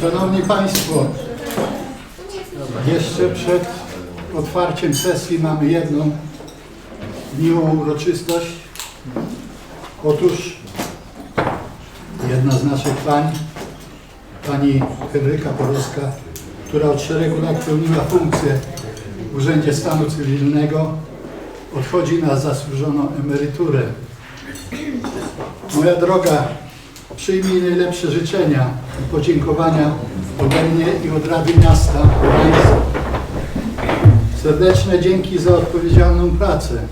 Szanowni Państwo, jeszcze przed otwarciem sesji mamy jedną miłą uroczystość. Otóż jedna z naszych pań, pani Henryka Porowska, która od szeregu lat pełniła funkcję w Urzędzie Stanu Cywilnego, odchodzi na zasłużoną emeryturę. Moja droga, przyjmij najlepsze życzenia i podziękowania ode mnie i od Rady Miasta. Serdeczne dzięki za odpowiedzialną pracę.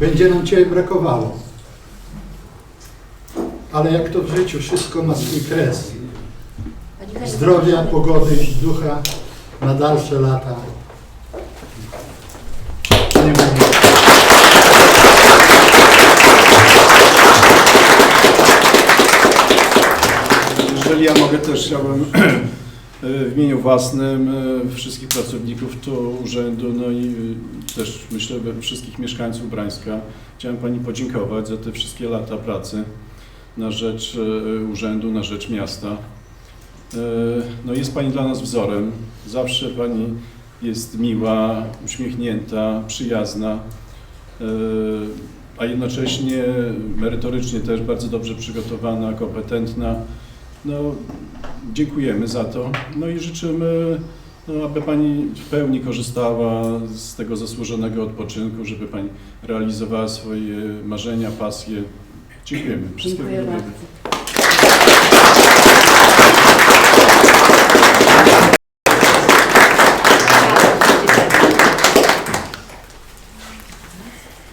Będzie nam Cię brakowało. Ale jak to w życiu, wszystko ma swój kres. Zdrowia, pogody i ducha na dalsze lata. Jeżeli ja mogę też chciałbym w imieniu własnym e, wszystkich pracowników tu urzędu, no i e, też myślę wszystkich mieszkańców Brańska, chciałem Pani podziękować za te wszystkie lata pracy na rzecz e, urzędu, na rzecz miasta. E, No jest Pani dla nas wzorem. Zawsze Pani jest miła, uśmiechnięta, przyjazna, e, a jednocześnie merytorycznie też bardzo dobrze przygotowana, kompetentna. No, dziękujemy za to. No i życzymy, no, aby Pani w pełni korzystała z tego zasłużonego odpoczynku, żeby Pani realizowała swoje marzenia, pasje. Dziękujemy. Wszystkiego Dziękuję dobrego. bardzo.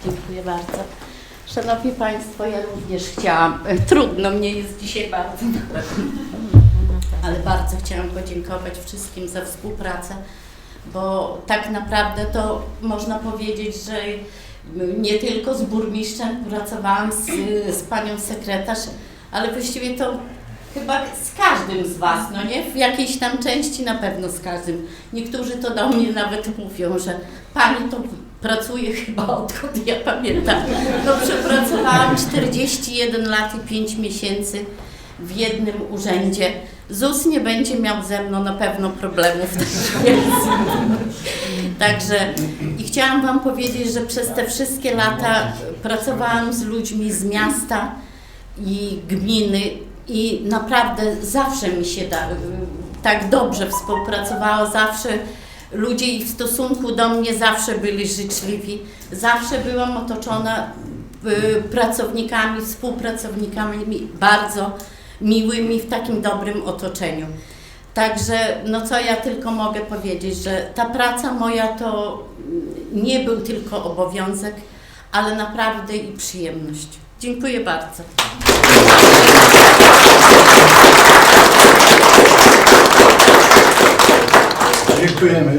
Dziękuję bardzo. Szanowni Państwo, ja również chciałam, e, trudno mnie jest dzisiaj bardzo, ale bardzo chciałam podziękować wszystkim za współpracę, bo tak naprawdę to można powiedzieć, że nie tylko z burmistrzem pracowałam z, z panią sekretarz, ale właściwie to chyba z każdym z Was, no nie? W jakiejś tam części na pewno z każdym. Niektórzy to do mnie nawet mówią, że Pani to pracuje chyba odkąd ja pamiętam. No przepracowałam 41 lat i 5 miesięcy w jednym urzędzie. ZUS nie będzie miał ze mną na pewno problemów. Także i chciałam Wam powiedzieć, że przez te wszystkie lata pracowałam z ludźmi z miasta i gminy i naprawdę zawsze mi się da, tak dobrze współpracowało, zawsze ludzie i w stosunku do mnie zawsze byli życzliwi, zawsze byłam otoczona y, pracownikami, współpracownikami bardzo miłymi w takim dobrym otoczeniu. Także, no co ja tylko mogę powiedzieć, że ta praca moja to nie był tylko obowiązek, ale naprawdę i przyjemność. Dziękuję bardzo. Dziękujemy.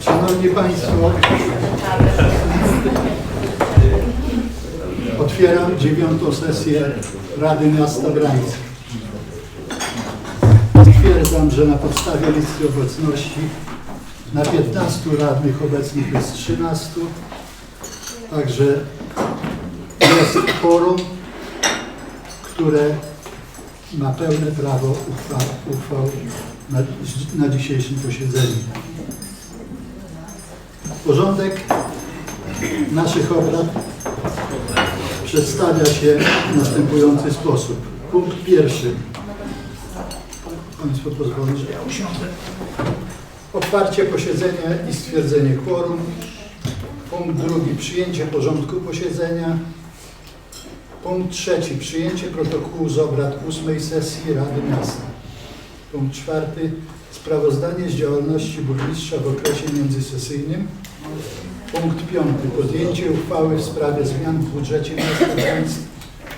Szanowni Państwo, otwieram dziewiątą sesję Rady Miasta Gdańska. Stwierdzam, że na podstawie listy obecności na 15 radnych obecnych jest 13, także jest forum, które ma pełne prawo uchwał, uchwał na, na dzisiejszym posiedzeniu. Porządek naszych obrad przedstawia się w następujący sposób. Punkt pierwszy. Państwo pozwolą, że ja usiądę. Otwarcie posiedzenia i stwierdzenie quorum. Punkt drugi. Przyjęcie porządku posiedzenia. Punkt trzeci. Przyjęcie protokołu z obrad ósmej sesji Rady Miasta. Punkt czwarty. Sprawozdanie z działalności burmistrza w okresie międzysesyjnym. Punkt piąty. Podjęcie uchwały w sprawie zmian w budżecie miasta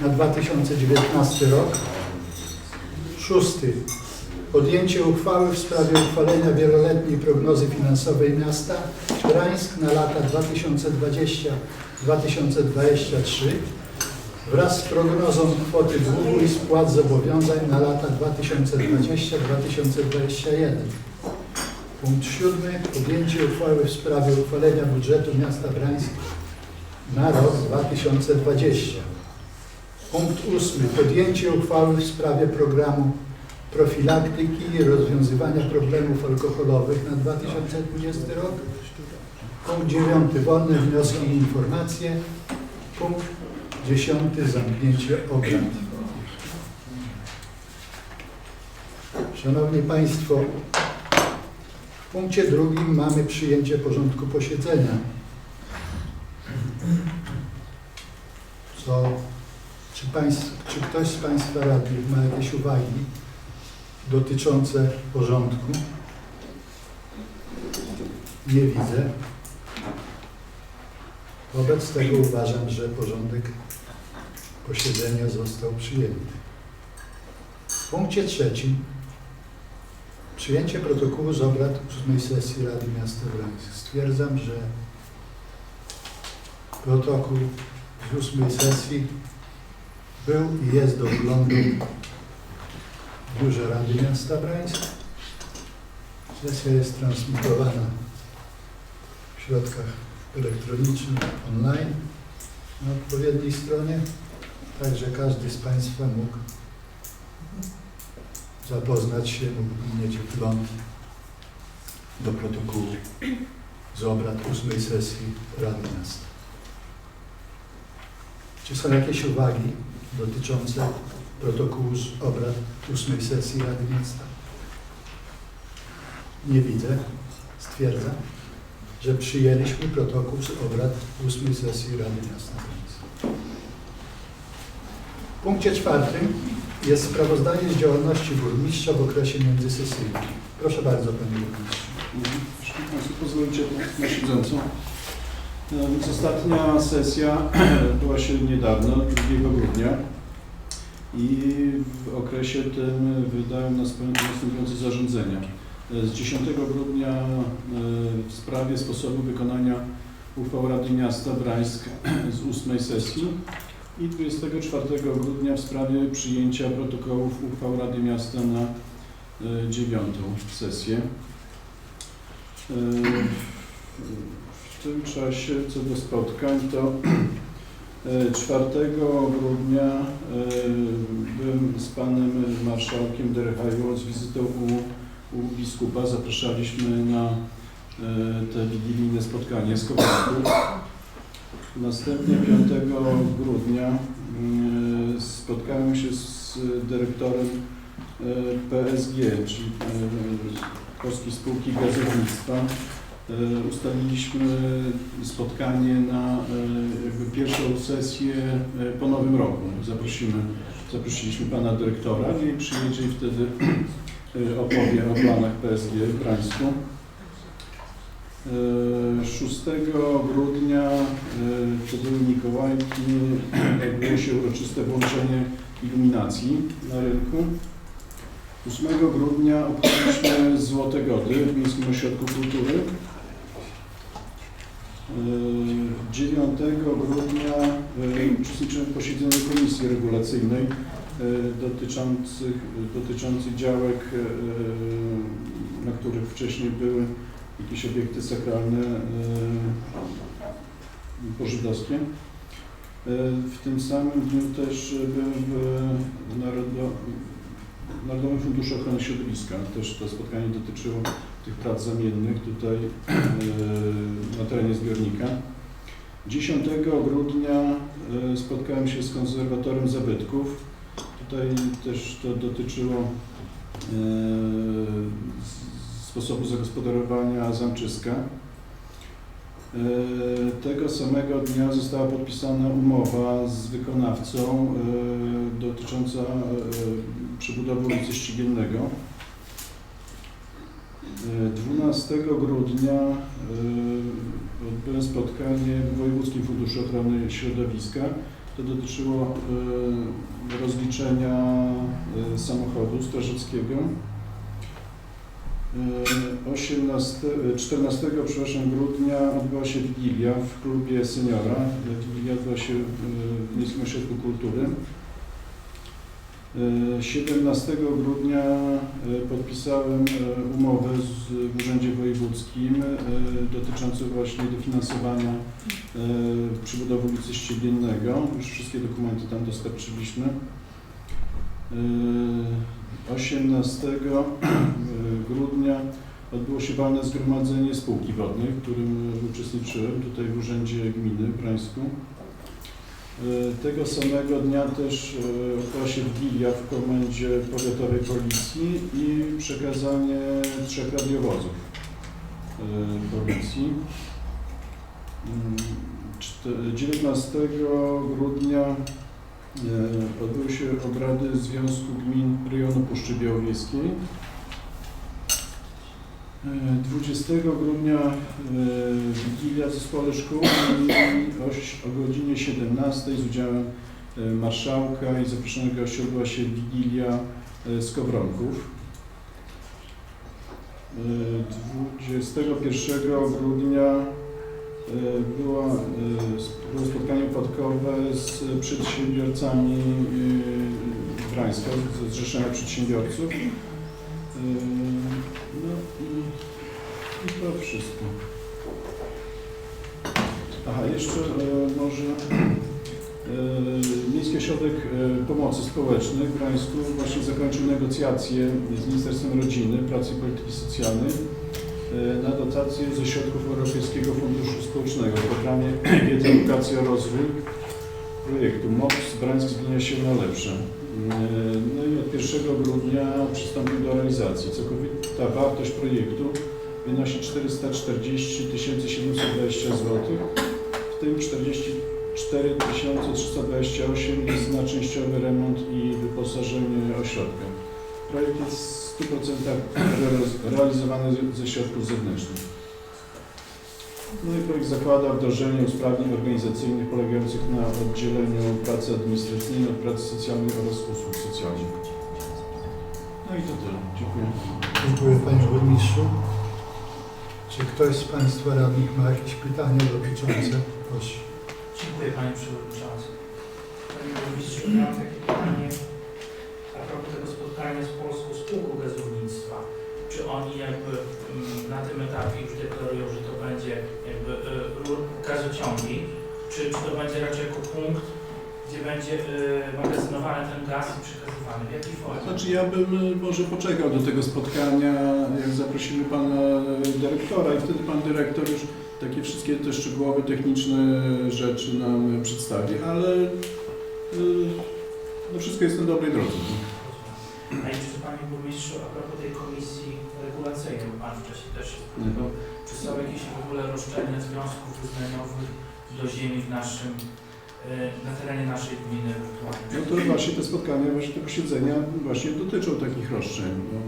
na 2019 rok. Szósty. Podjęcie uchwały w sprawie uchwalenia wieloletniej prognozy finansowej miasta Gdańsk na lata 2020-2023. Wraz z prognozą kwoty długu i spłat zobowiązań na lata 2020-2021. Punkt siódmy. Podjęcie uchwały w sprawie uchwalenia budżetu miasta Brańsk na rok 2020. Punkt ósmy. Podjęcie uchwały w sprawie programu profilaktyki i rozwiązywania problemów alkoholowych na 2020 rok. Punkt dziewiąty. Wolne wnioski i informacje. Punkt dziesiąty. Zamknięcie obrad. Szanowni Państwo, w punkcie drugim mamy przyjęcie porządku posiedzenia. Co, czy, czy ktoś z Państwa radnych ma jakieś uwagi dotyczące porządku? Nie widzę. Wobec tego uważam, że porządek posiedzenia został przyjęty. W punkcie trzecim przyjęcie protokołu z obrad ósmej sesji Rady Miasta Gdańsk. Stwierdzam, że protokół z ósmej sesji był i jest do wglądu w Biurze Rady Miasta Brańsk. Sesja jest transmitowana w środkach elektronicznych, online, na odpowiedniej stronie, także każdy z Państwa mógł zapoznać się, mógł mieć wgląd do protokołu z obrad ósmej sesji Rady Miasta. Czy są jakieś uwagi dotyczące protokołu z obrad ósmej sesji Rady Miasta? Nie widzę. Stwierdzam, że przyjęliśmy protokół z obrad ósmej sesji Rady Miasta. W punkcie czwartym jest sprawozdanie z działalności burmistrza w okresie międzysesyjnym. Proszę bardzo, panie burmistrzu. Jeśli Państwo pozwolicie na siedzącą. No, Więc ostatnia sesja była się niedawno, 2 grudnia i w okresie tym wydałem następujące zarządzenia. Z 10 grudnia e, w sprawie sposobu wykonania uchwał Rady Miasta Brańsk z 8 sesji i 24 grudnia w sprawie przyjęcia protokołów uchwał Rady Miasta na e, 9 sesję. E, W tym czasie co do spotkań to e, 4 grudnia e, byłem z panem marszałkiem Derechajło z wizytą u, u biskupa. Zapraszaliśmy na te wigilijne spotkanie z Kowarków. Następnie 5 grudnia e, spotkałem się z dyrektorem e, PSG, czyli e, Polskiej Spółki Gazownictwa. E, Ustaliliśmy spotkanie na jakby pierwszą sesję po nowym roku. Zaprosimy, zaprosiliśmy pana dyrektora i przyjedzie i wtedy opowie o planach PSG w Brańsku. E, 6 grudnia e, były Mikołajki, odbyło się uroczyste włączenie iluminacji na rynku. 8 grudnia obchodziliśmy Złote Gody w Miejskim Ośrodku Kultury. Yy, 9 grudnia yy, uczestniczyłem w posiedzeniu Komisji Regulacyjnej dotyczących, dotyczących działek, na których wcześniej były jakieś obiekty sakralne yy, pożydowskie. W tym samym dniu też byłem w Narodo, Narodowym Funduszu Ochrony Środowiska. Też to spotkanie dotyczyło tych prac zamiennych tutaj e, na terenie zbiornika. 10 grudnia e, spotkałem się z konserwatorem zabytków. Tutaj też to dotyczyło e, sposobu zagospodarowania zamczyska. E, Tego samego dnia została podpisana umowa z wykonawcą e, dotycząca e, przebudowy ulicy Ścigielnego. E, 12 grudnia odbyłem spotkanie w Wojewódzkim Funduszu Ochrony Środowiska. To dotyczyło rozliczenia samochodu strażackiego. E, 18, e, 14 przepraszam, grudnia odbyła się Wigilia w klubie seniora. Wigilia odbyła się e, w Miejskim Ośrodku Kultury. E, 17 grudnia e, podpisałem e, umowę z, Urzędzie Wojewódzkim e, dotyczącą właśnie dofinansowania e, przebudowy ulicy Ściebiennego. Już wszystkie dokumenty tam dostarczyliśmy. E, 18 grudnia odbyło się walne zgromadzenie spółki wodnej, w którym uczestniczyłem tutaj w Urzędzie Gminy w Brańsku. Tego samego dnia też odbyła się Wigilia w Komendzie Powiatowej Policji i przekazanie trzech radiowozów Policji. Mm, czte- 19 grudnia odbyły się obrady Związku Gmin Rejonu Puszczy Białowieskiej. E, 20 grudnia e, Wigilia w Zespole Szkół o godzinie 17 z udziałem e, marszałka i zaproszonych gości odbyła się Wigilia e. E, 21 grudnia e, była, e, było spotkanie upadkowe z przedsiębiorcami e, Wrańska, ze Zrzeszenia Przedsiębiorców. E, No i, to wszystko. Aha, jeszcze e, może e, Miejski Ośrodek e, Pomocy Społecznej w Gdańsku właśnie zakończył negocjacje z Ministerstwem Rodziny, Pracy i Polityki Socjalnej e, na dotację ze środków Europejskiego Funduszu Społecznego w programie Wiedza, Edukacja, Rozwój projektu MOPS Brańsk zmienia się na lepsze. E, No i od 1 grudnia przystąpił do realizacji. Całkowita wartość projektu wynosi 440 720 zł, w tym 44 328 jest na częściowy remont i wyposażenie ośrodka. Projekt jest 100% re- realizowany ze- ze środków zewnętrznych. No i projekt zakłada wdrożenie usprawnień organizacyjnych polegających na oddzieleniu pracy administracyjnej od pracy socjalnej oraz usług socjalnych. No i to tyle. Dziękuję. Dziękuję Panie Burmistrzu. Czy ktoś z Państwa radnych ma jakieś pytania dotyczące? Proszę. Dziękuję Panie Przewodniczący. Panie Burmistrzu, miałem takie pytanie a propos tego spotkania z Polską Spółką Gazownictwa. Czy oni jakby mm, na tym etapie już deklarują, że to będzie jakby rur gazociągi, czy, czy to będzie raczej jako punkt, gdzie będzie y, magazynowany ten gaz i przekazywany? W jakiej formie? Znaczy ja bym e, może poczekał do tego spotkania, jak zaprosimy pana e, dyrektora i wtedy pan dyrektor już takie wszystkie te szczegółowe, techniczne rzeczy nam e, przedstawi, ale e, no wszystko jest na dobrej drodze. A jeszcze Panie Burmistrzu, a propos tej komisji regulacyjnej, bo Pan wcześniej też się spotkał, czy są jakieś w ogóle roszczenia związków wyznaniowych do ziemi w naszym, y, na terenie naszej gminy ewentualnie? No to właśnie te spotkania, właśnie te posiedzenia właśnie dotyczą takich roszczeń. No,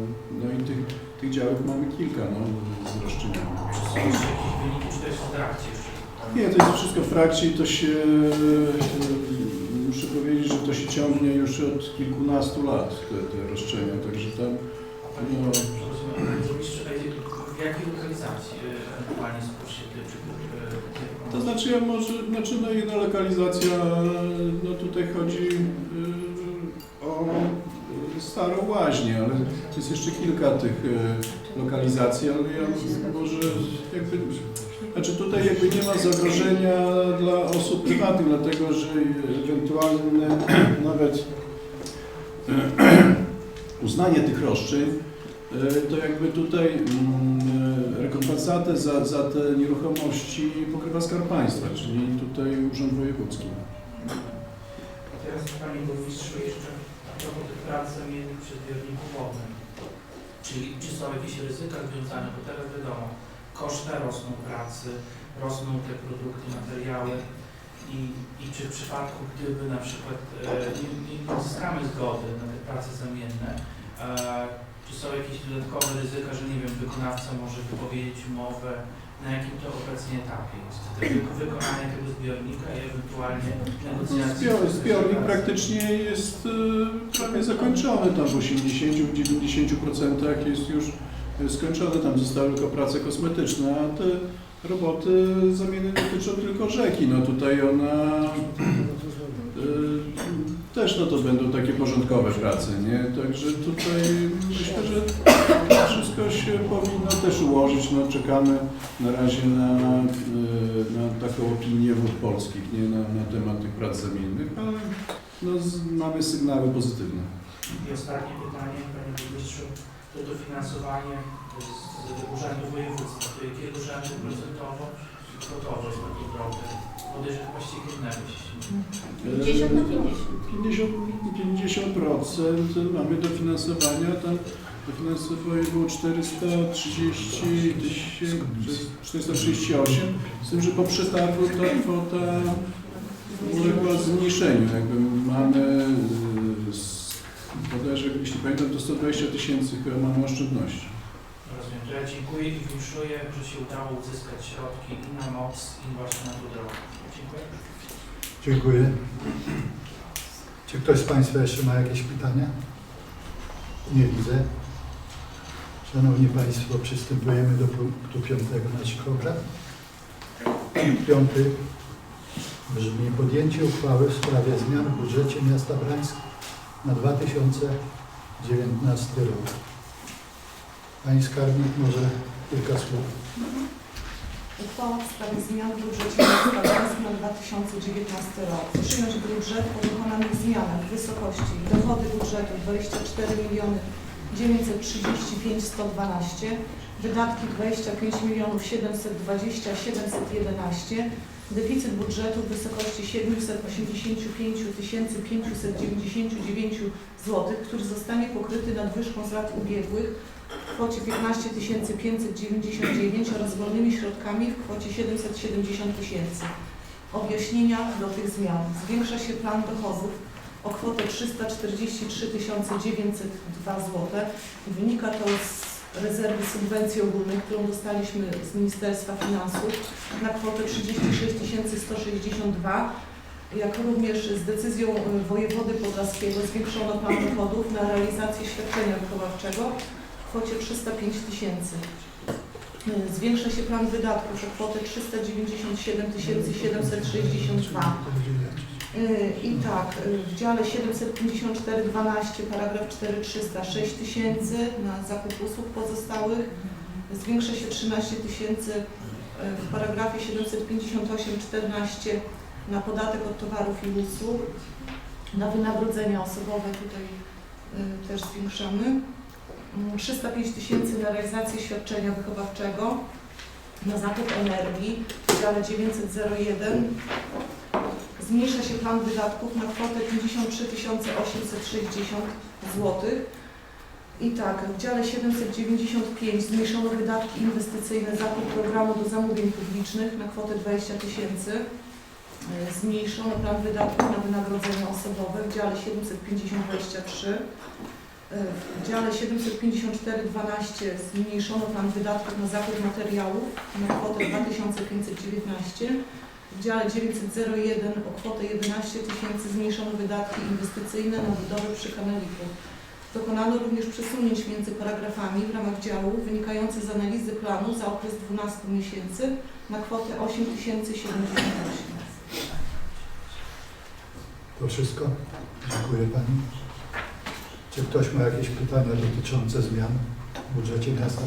no i tych, tych działek mamy kilka no, z roszczeniami. Czy są jeszcze jakieś wyniki, czy to jest w trakcie jeszcze? Nie, to jest wszystko w trakcie i to się, e, powiedzieć, że to się ciągnie już od kilkunastu lat, te, te roszczenia, także tam, No. W jakiej lokalizacji y, ewentualnie tyczy? y, to znaczy ja może, znaczy no jedna lokalizacja, no tutaj chodzi e, o e, starą łaźnię, ale jest jeszcze kilka tych e, lokalizacji, ale ja może jakby, znaczy tutaj jakby nie ma zagrożenia dla osób prywatnych, dlatego że ewentualne nawet e, uznanie tych roszczeń, e, to jakby tutaj mm, rekompensatę za, za te nieruchomości pokrywa Skarb Państwa, czyli tutaj Urząd Wojewódzki. A teraz Panie Burmistrzu jeszcze a propos tych prac zamiennych przy zbiorniku wodnym. Czyli czy są jakieś ryzyka związane, bo teraz wiadomo, koszty rosną pracy, rosną te produkty, materiały. I, i czy w przypadku, gdyby na przykład e, nie, nie uzyskamy zgody na te prace zamienne, e, czy są jakieś dodatkowe ryzyka, że nie wiem, wykonawca może wypowiedzieć umowę, na jakim to obecnie etapie jest? Wykonanie tego zbiornika i ewentualnie negocjacje? Zbior, zbiornik praktycznie jest e, prawie zakończony, tam w 80-90% jest już skończone, tam zostały tylko prace kosmetyczne, a te roboty zamiany dotyczą tylko rzeki. No tutaj ona y, też no to będą takie porządkowe prace, nie? Także tutaj myślę, że to wszystko się powinno też ułożyć. No czekamy na razie na, y, na taką opinię wód polskich, nie? Na, na temat tych prac zamiennych, ale no, mamy sygnały pozytywne. I ostatnie pytanie, Panie Burmistrzu, to dofinansowanie z Urzędu Województwa, to jakiego rzędu procentowo i kwotowo jest na tą drogę? Podejrzewam właściwie innego się 50 na 50. 50, 50% mamy dofinansowania, tam dofinansowanie było 430 tysięcy, 438, z tym, że po przetargu ta kwota uległa zmniejszeniu. Jakby mamy, bodajże, jeśli pamiętam, to 120 tysięcy chyba mamy oszczędności. Rozumiem. To ja dziękuję i wnioskuję, że się udało uzyskać środki i na moc, i właśnie na tą drogę. Dziękuję. Dziękuję. Czy ktoś z Państwa jeszcze ma jakieś pytania? Nie widzę. Szanowni Państwo, przystępujemy do punktu piątego naszych obrad. Punkt piąty brzmi podjęcie uchwały w sprawie zmian w budżecie miasta Brańsk na 2019 rok. Pani skarbnik, może kilka słów. Uchwała w sprawie zmian w budżecie na 2019 rok. Przyjąć budżet po dokonanych zmianach w wysokości dochody budżetu 24 miliony 935 112, wydatki 25 milionów 720 711, deficyt budżetu w wysokości 785 599 zł, który zostanie pokryty nadwyżką z lat ubiegłych w kwocie 15 599 oraz wolnymi środkami w kwocie 770 tysięcy. Objaśnienia do tych zmian. Zwiększa się plan dochodów o kwotę 343 902 zł. Wynika to z rezerwy subwencji ogólnej, którą dostaliśmy z Ministerstwa Finansów na kwotę 36 162 jak również z decyzją y, wojewody podlaskiego zwiększono plan dochodów na realizację świadczenia wychowawczego w kwocie 305 tysięcy. Y, Zwiększa się plan wydatków o kwotę 397 762. I tak, w dziale 754.12, paragraf 4300, 6 tysięcy na zakup usług pozostałych. Zwiększa się 13 tysięcy y, w paragrafie 758.14 na podatek od towarów i usług. Na wynagrodzenia osobowe tutaj y, też zwiększamy. Mm, 305 tysięcy na realizację świadczenia wychowawczego, na zakup energii w dziale 901 Zmniejsza się plan wydatków na kwotę 53 860 zł. I tak, w dziale 795 zmniejszono wydatki inwestycyjne zakup programu do zamówień publicznych na kwotę 20 tysięcy. Zmniejszono plan wydatków na wynagrodzenia osobowe w dziale 750-23. E, W dziale 754-12 zmniejszono plan wydatków na zakup materiałów na kwotę 2519. W dziale 901 o kwotę 11 tysięcy zmniejszono wydatki inwestycyjne na budowę przy kanaliku. Dokonano również przesunięć między paragrafami w ramach działu wynikających z analizy planu za okres 12 miesięcy na kwotę 8 078. To wszystko? Dziękuję Pani. Czy ktoś ma jakieś pytania dotyczące zmian w budżecie miasta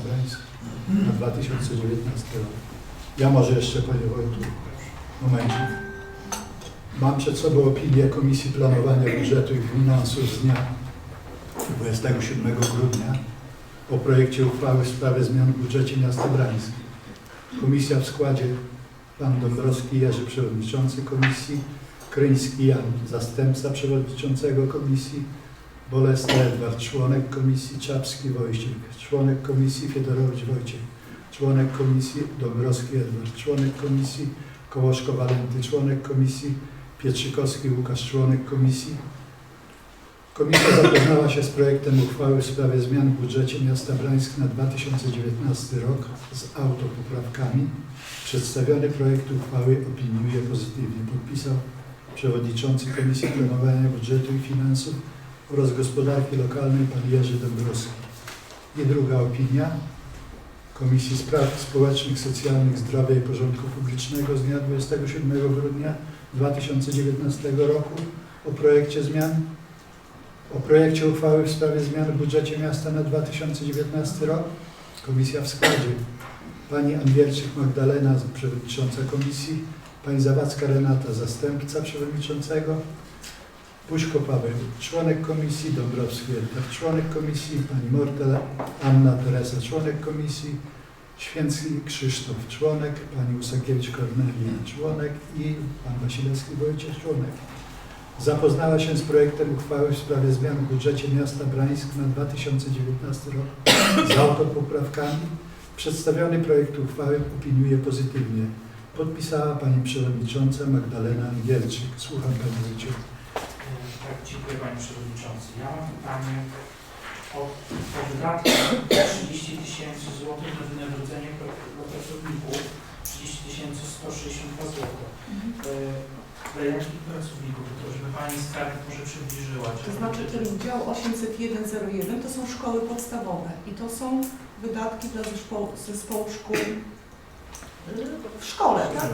na 2019 rok? Ja może jeszcze Panie Wojtu, momencik. Mam przed sobą opinię Komisji Planowania Budżetu i Finansów z dnia 27 grudnia o projekcie uchwały w sprawie zmian w budżecie miasta Brańsk. Komisja w składzie Pan Dąbrowski Jerzy, Przewodniczący Komisji, Kryński Jan, Zastępca Przewodniczącego Komisji, Bolesny Edward, Członek Komisji, Czapski Wojciech, Członek Komisji, Fiedorowicz Wojciech, Członek Komisji, Dąbrowski Edward, Członek Komisji, Kołoszko Walenty, Członek Komisji, Pietrzykowski Łukasz, Członek Komisji. Komisja zapoznała się z projektem uchwały w sprawie zmian w budżecie miasta Brańsk na 2019 rok z autopoprawkami. Przedstawiony projekt uchwały opiniuje pozytywnie. Podpisał Przewodniczący Komisji Planowania Budżetu i Finansów oraz Gospodarki Lokalnej Pan Jerzy Dąbrowski. I druga opinia. Komisji Spraw Społecznych, Socjalnych, Zdrowia i Porządku Publicznego z dnia 27 grudnia 2019 roku o projekcie zmian o projekcie uchwały w sprawie zmian w budżecie miasta na 2019 rok. Komisja w składzie Pani Angielczyk Magdalena, przewodnicząca komisji, Pani Zawadzka Renata, zastępca przewodniczącego, Puśko Paweł, członek komisji, Dąbrowski Edward, członek komisji, Pani Mortel Anna Teresa, członek komisji, Święcki Krzysztof, członek, Pani Usakiewicz Kornelia, członek i Pan Wasilewski Wojciech, członek. Zapoznała się z projektem uchwały w sprawie zmian w budżecie miasta Brańsk na 2019 rok z autopoprawkami. Przedstawiony projekt uchwały opiniuje pozytywnie. Podpisała Pani Przewodnicząca Magdalena Angielczyk. Słucham Pani Wójcie. Tak, dziękuję Panie Przewodniczący. Ja mam pytanie o, o wydatki 30 tysięcy złotych na wynagrodzenie pracowników, 30 tysięcy 162 złotych. E, Dla jakich pracowników? To żeby Pani skarbnik może przybliżyła. To znaczy ten dział 80101 to są szkoły podstawowe i to są wydatki dla zespołu, zespołu szkół w szkole, tak?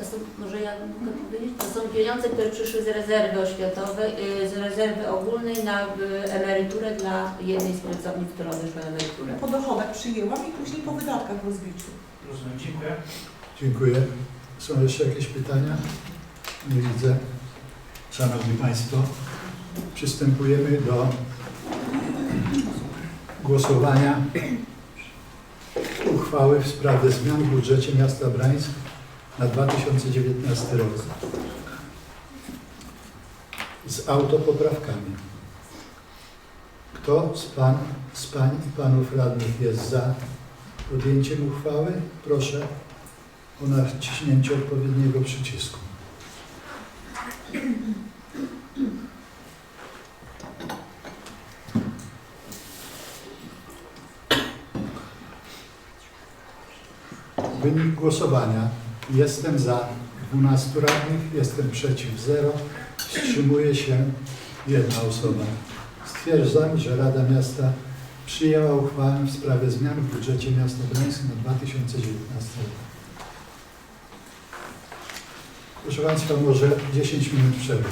To są, może ja mogę powiedzieć, to są pieniądze, które przyszły z rezerwy oświatowej, y, z rezerwy ogólnej na y, emeryturę dla jednej z pracownic, która odeszła na emeryturę. Po dochodach przyjęłam i później po wydatkach w rozbiciu. Rozumiem, dziękuję. Dziękuję. Są jeszcze jakieś pytania? Nie widzę. Szanowni Państwo, przystępujemy do głosowania uchwały w sprawie zmian w budżecie miasta Brańsk na 2019 rok z autopoprawkami. Kto z Pan, z Pań i Panów Radnych jest za podjęciem uchwały? Proszę o naciśnięcie odpowiedniego przycisku. Wynik głosowania. Jestem za 12 radnych, jestem przeciw 0, wstrzymuje się jedna osoba. Stwierdzam, że Rada Miasta przyjęła uchwałę w sprawie zmian w budżecie miasta Gdańsk na 2019 rok. Proszę Państwa, może 10 minut przerwy.